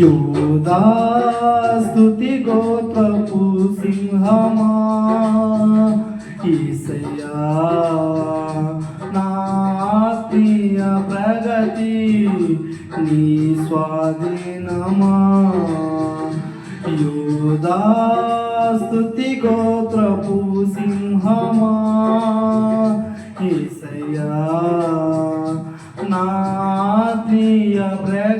యూదాస్తుతి గోత్రపు సింహమా? ఈసయ్యా నాత్మీయ ప్రగతి నీ స్వాధీనమా? యూదాస్తుతి గోత్రపు సింహమా? ఈసయ్యా నాత్మీయ ప్రగతి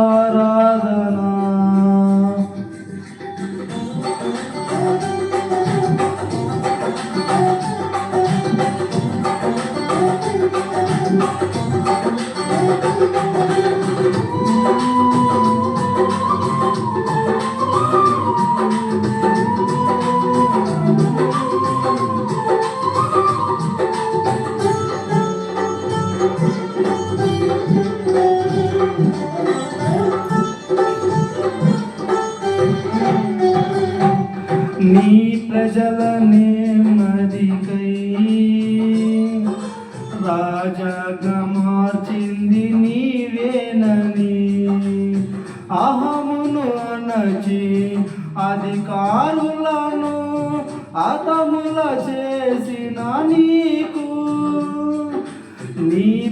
ಆರಾಧನಾ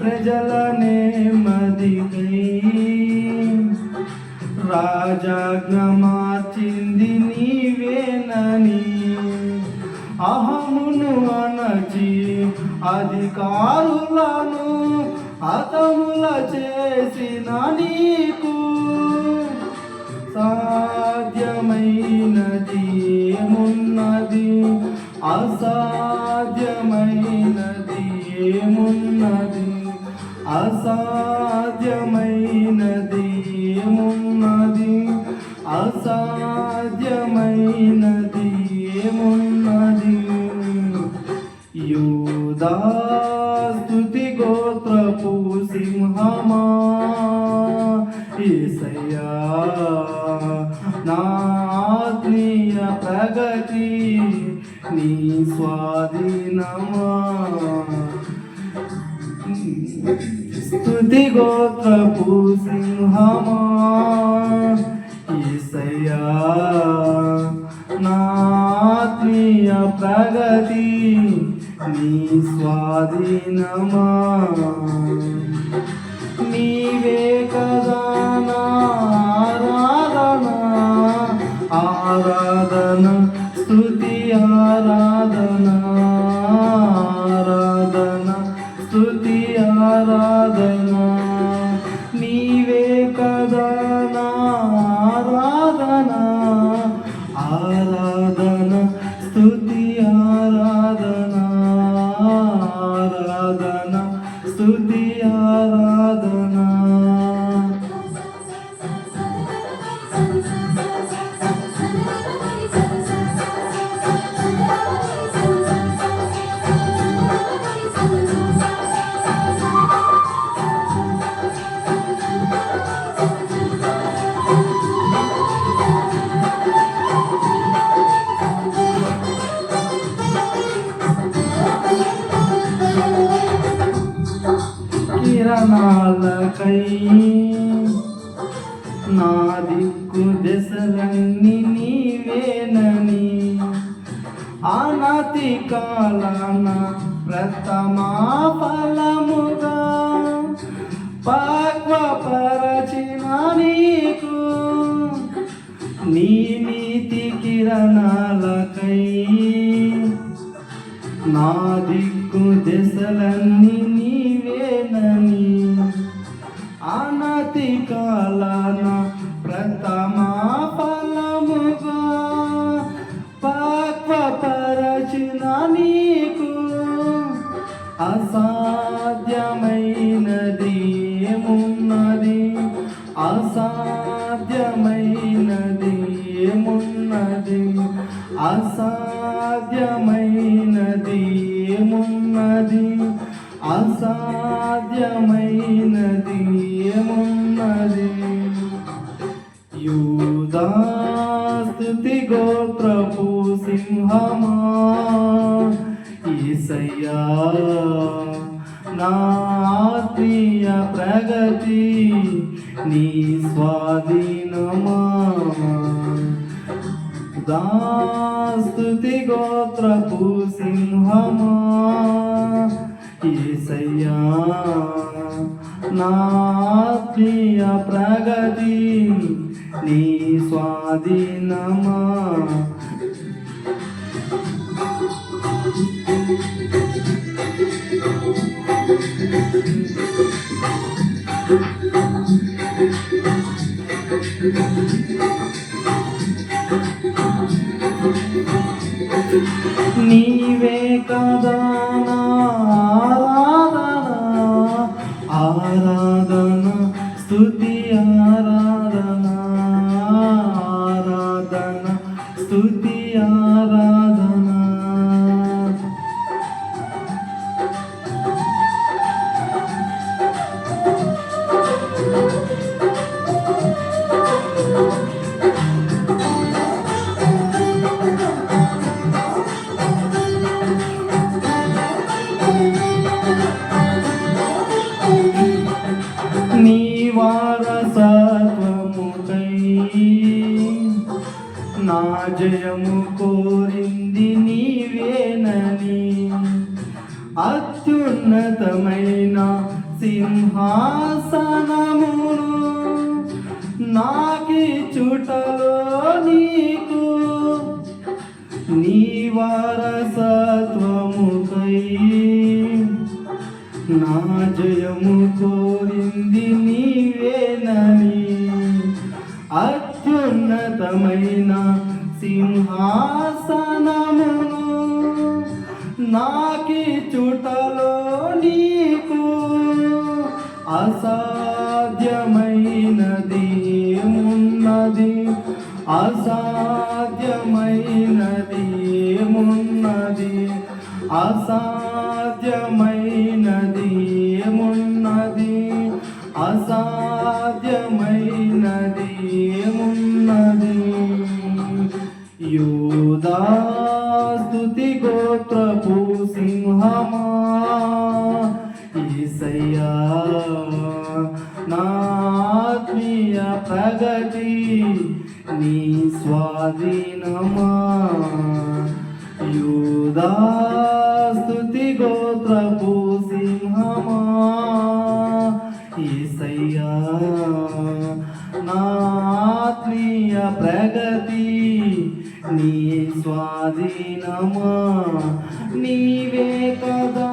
ప్రజల నెమ్మదికై రాజాజ్ఞ మార్చింది నీవేనని అహమును అనచి అధికారులను అతముల చేసిన నీకు సాధ్యమైనది ఏమున్నది? అసా అసాధ్యమైనది ఏమున్నది? అసాధ్యమైనది ఏమున్నది? యూదా స్తుతి గోత్రపు సింహమా? ఈసయ్యా నా ఆత్మీయ ప్రగతి నీ స్వాధీనమా? స్థుతి గోత్రపు సింహమా. ఈసయ్యా నా ప్రగతి నీ స్వాధీనమా. నీవే కదా స్తుతి ఆరాధన అనతి కాలన ప్రథమా ఫలముగా పక్వపరచిన నీకు. నీ నీతి కిరణాలకై నా దిక్కు దశలన్నీ నీవేనని అనతి కాలన ప్రథమా యూదాస్తుతి గోత్రపు సింహమా? ఈసయ్యా నా ఆత్మీయ ప్రగతి నీ స్వాధీనమా? దాస్తుతి గోత్రపు సింహమా? ఈసయ్యా నా ఆత్మీయ ప్రగతి నీ స్వాధీనమా? నా జయము కోరింది నీవేనని. అత్యున్నతమైన సింహాసనమును నాకి చుటలో నీకు. నీ వారసత్వముకై నా జయము నాకి చుటలో నీకు అసాధ్యమైనది ఏమున్నది? అసాధ్యమైనది ఏమున్నది? అసా ఆత్మీయ ప్రగతి నీ స్వాధీనమా? యూదాస్తుతి గోత్రపు సింహమా ఈసయ్యా నా ఆత్మీయ ప్రగతి నీ స్వాధీనమా? నీవే కదా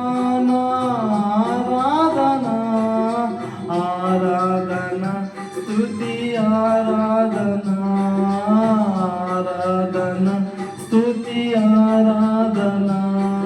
आराधना